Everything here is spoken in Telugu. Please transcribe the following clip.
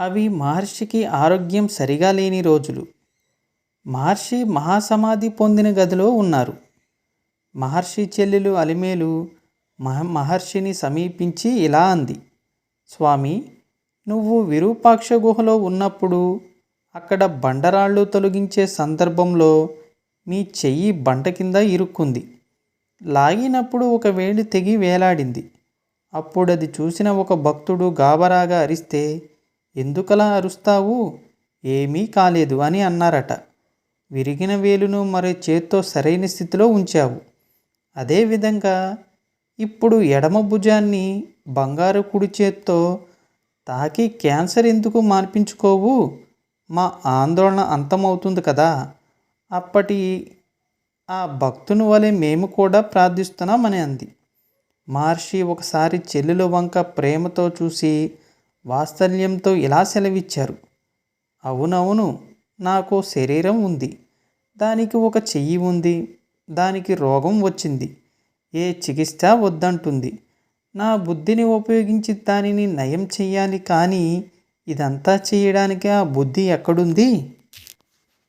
అవి మహర్షికి ఆరోగ్యం సరిగా లేని రోజులు. మహర్షి మహాసమాధి పొందిన గదిలో ఉన్నారు. మహర్షి చెల్లెలు అలిమేలు మహ మహర్షిని సమీపించి ఇలా అంది. స్వామి నువ్వు విరూపాక్ష గుహలో ఉన్నప్పుడు అక్కడ బండరాళ్ళు తొలగించే సందర్భంలో మీ చెయ్యి బంట కింద ఇరుక్కుంది. లాగినప్పుడు ఒక తెగి వేలాడింది. అప్పుడు అది చూసిన ఒక భక్తుడు గాబరాగా అరిస్తే ఎందుకలా అరుస్తావు? ఏమీ కాలేదు అని అన్నారట. విరిగిన వేలును మరి చేత్తో సరైన స్థితిలో ఉంచావు. అదేవిధంగా ఇప్పుడు ఎడమ భుజాన్ని బంగారు కుడి చేత్తో తాకి క్యాన్సర్ ఎందుకు మాన్పించుకోవు మా ఆందోళన అంతమవుతుంది కదా. అప్పటి ఆ భక్తుని వలె మేము కూడా ప్రార్థిస్తున్నామని అంది. మహర్షి ఒకసారి చెల్లెలు వంక ప్రేమతో చూసి వాత్సల్యంతో ఇలా సెలవిచ్చారు. అవునవును నాకు శరీరం ఉంది. దానికి ఒక చెయ్యి ఉంది. దానికి రోగం వచ్చింది. ఏ చికిత్స వద్దంటుంది. నా బుద్ధిని ఉపయోగించి దానిని నయం చెయ్యాలి కానీ ఇదంతా చేయడానికి ఆ బుద్ధి ఎక్కడుంది?